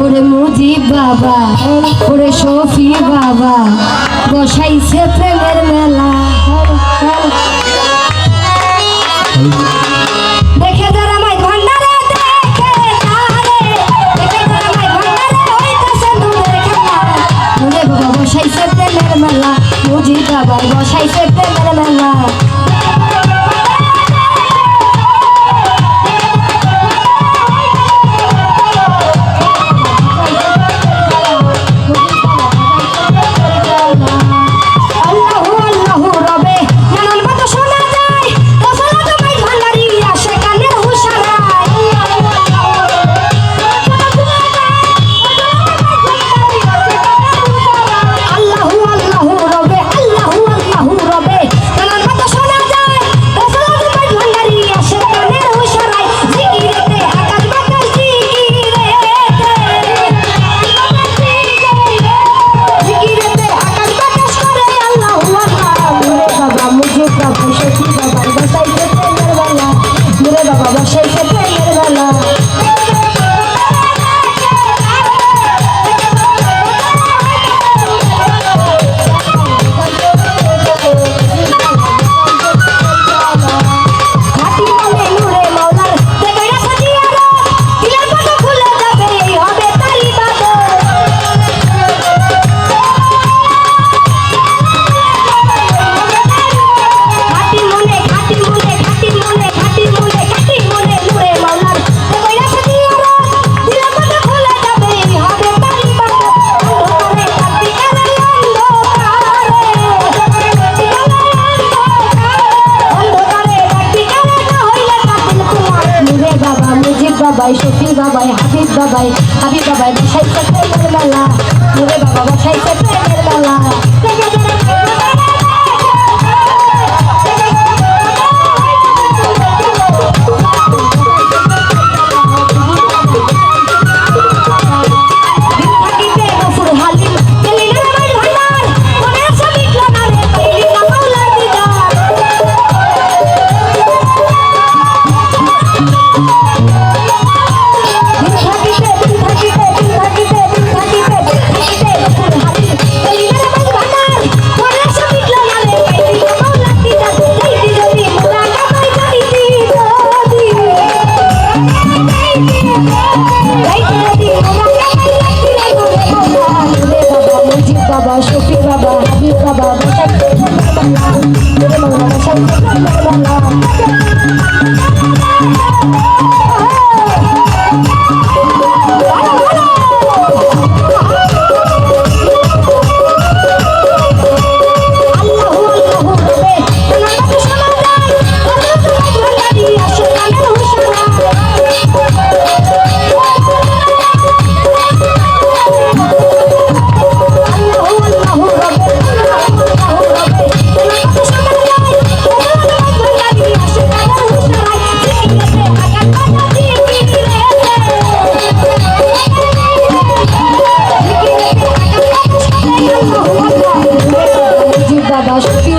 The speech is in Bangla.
ওরে মুজিব বাবা ওরে সফি বাবা বসাইছে প্রেমের মেলা। বসাইছে বাবা বসাইছে বাবাই শফিল বাবাই হাবিব বাবাই হাবিব বাবাই বাসাই বাবা Acho que